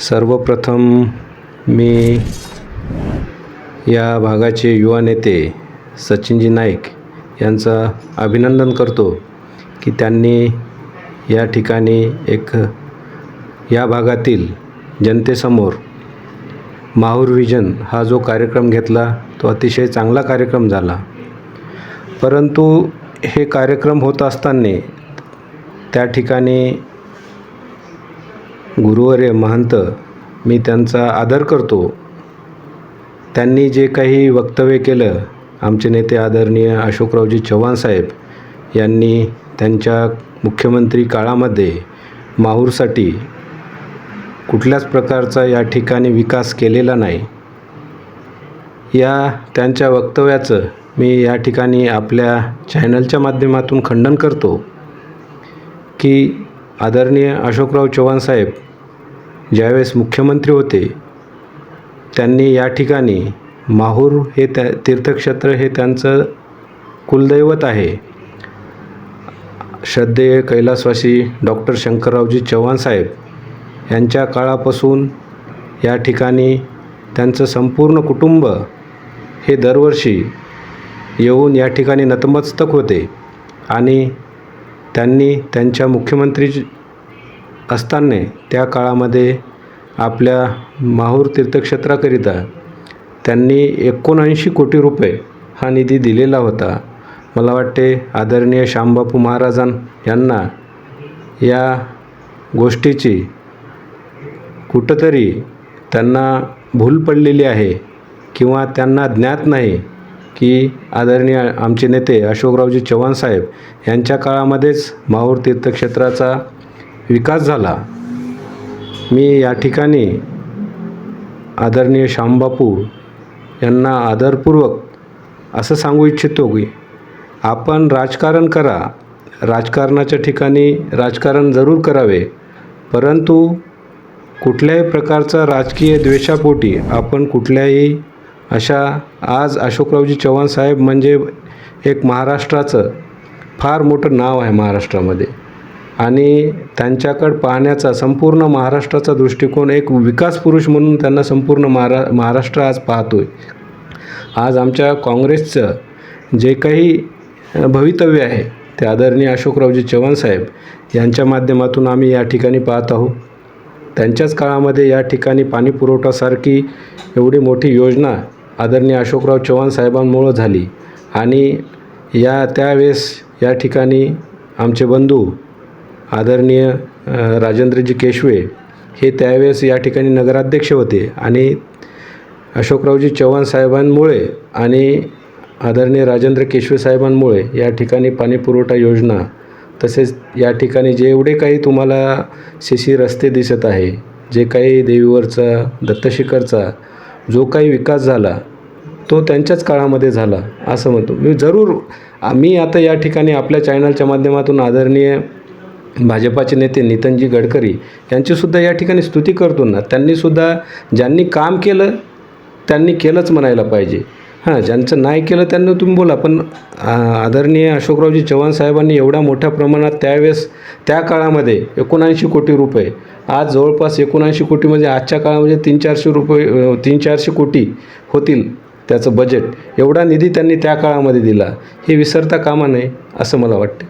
सर्वप्रथम मी या भागाचे युवा नेते सचिनजी नाईक यांचा अभिनंदन करतो की त्यांनी या ठिकाणी एक या भागातील जनतेसमोर माहूर विजन हा जो कार्यक्रम घेतला तो अतिशय चांगला कार्यक्रम झाला. परंतु हे कार्यक्रम होत असताना त्या ठिकाणी गुरुवर्य महंत मी त्यांचा आदर करतो. त्यांनी जे काही वक्तव्य केलं आमचे नेते आदरणीय अशोकरावजी चव्हाण साहेब यांनी त्यांच्या मुख्यमंत्री काळामध्ये माहूरसाठी कुठल्याच प्रकारचा या ठिकाणी विकास केलेला नाही. या त्यांच्या वक्तव्याचं मी या ठिकाणी आपल्या चॅनलच्या माध्यमातून खंडन करतो की आदरणीय अशोकराव चव्हाण साहेब ज्यावेळेस मुख्यमंत्री होते त्यांनी या ठिकाणी माहूर हे त्या तीर्थक्षेत्र हे त्यांचं कुलदैवत आहे. श्रद्धेय कैलासवासी डॉक्टर शंकररावजी चव्हाण साहेब यांच्या काळापासून या ठिकाणी त्यांचं संपूर्ण कुटुंब हे दरवर्षी येऊन या ठिकाणी नतमस्तक होते आणि त्यांनी त्यांच्या मुख्यमंत्री असताना त्या काळामध्ये आपल्या माहूर तीर्थक्षेत्राकरिता त्यांनी एकोणऐंशी कोटी रुपये हा निधी दिलेला होता. मला वाटते आदरणीय श्यामबापू महाराजां यांना या गोष्टीची कुठंतरी त्यांना भूल पडलेली आहे किंवा त्यांना ज्ञात नाही की आदरणीय आमचे नेते अशोकरावजी चव्हाण साहेब यांच्या काळामध्येच माहूर तीर्थक्षेत्राचा विकास झाला. मी या ठिकाणी आदरणीय श्यामबापू यांना आदरपूर्वक असं सांगू इच्छितो की आपण राजकारण करा. राजकारणाच्या ठिकाणी राजकारण जरूर करावे. परंतु कुठल्याही प्रकारचा राजकीय द्वेषापोटी आपण कुठल्याही अशा आज अशोकरावजी चव्हाण साहेब म्हणजे एक महाराष्ट्राचं फार मोठं नाव आहे महाराष्ट्रामध्ये. आणि त्यांच्याकडं पाहण्याचा संपूर्ण महाराष्ट्राचा दृष्टिकोन एक विकास पुरुष म्हणून त्यांना संपूर्ण महारा महाराष्ट्र आज पाहतो आहे आज आमच्या काँग्रेसचं जे काही भवितव्य आहे ते आदरणीय अशोकरावजी चव्हाण साहेब यांच्या माध्यमातून आम्ही या ठिकाणी पाहत आहोत. त्यांच्याच काळामध्ये या ठिकाणी पाणी पुरवठासारखी एवढी मोठी योजना आदरणीय अशोकराव चव्हाण साहेबांमुळं झाली. आणि या त्यावेळेस या ठिकाणी आमचे बंधू आदरणीय राजेंद्रजी केशवे हे त्यावेळेस या ठिकाणी नगराध्यक्ष होते आणि अशोकरावजी चव्हाण साहेबांमुळे आणि आदरणीय राजेंद्र केशवे साहेबांमुळे या ठिकाणी पाणीपुरवठा योजना तसेच या ठिकाणी जेवढे काही तुम्हाला सी सी रस्ते दिसत आहे जे काही देवीवरचा दत्तशिखरचा जो काही विकास झाला तो त्यांच्याच काळामध्ये झाला असं म्हणतो. मी जरूर मी आता या ठिकाणी आपल्या चॅनलच्या माध्यमातून आदरणीय भाजपाचे नेते नितनजी गडकरी यांचीसुद्धा या ठिकाणी स्तुती करतो ना त्यांनीसुद्धा ज्यांनी काम केलं त्यांनी केलंच म्हणायला पाहिजे. हां ज्यांचं नाही केलं त्यांना तुम्ही बोला पण आदरणीय अशोकरावजी चव्हाण साहेबांनी एवढ्या मोठ्या प्रमाणात त्यावेळेस त्या काळामध्ये एकोणऐंशी कोटी रुपये आज जवळपास एकोणऐंशी कोटी म्हणजे आजच्या काळामध्ये तीन चारशे रुपये तीन चारशे कोटी होतील त्याचं बजेट एवढा निधी त्यांनी त्या काळामध्ये दिला. हे विसरता कामा नये असं मला वाटतं.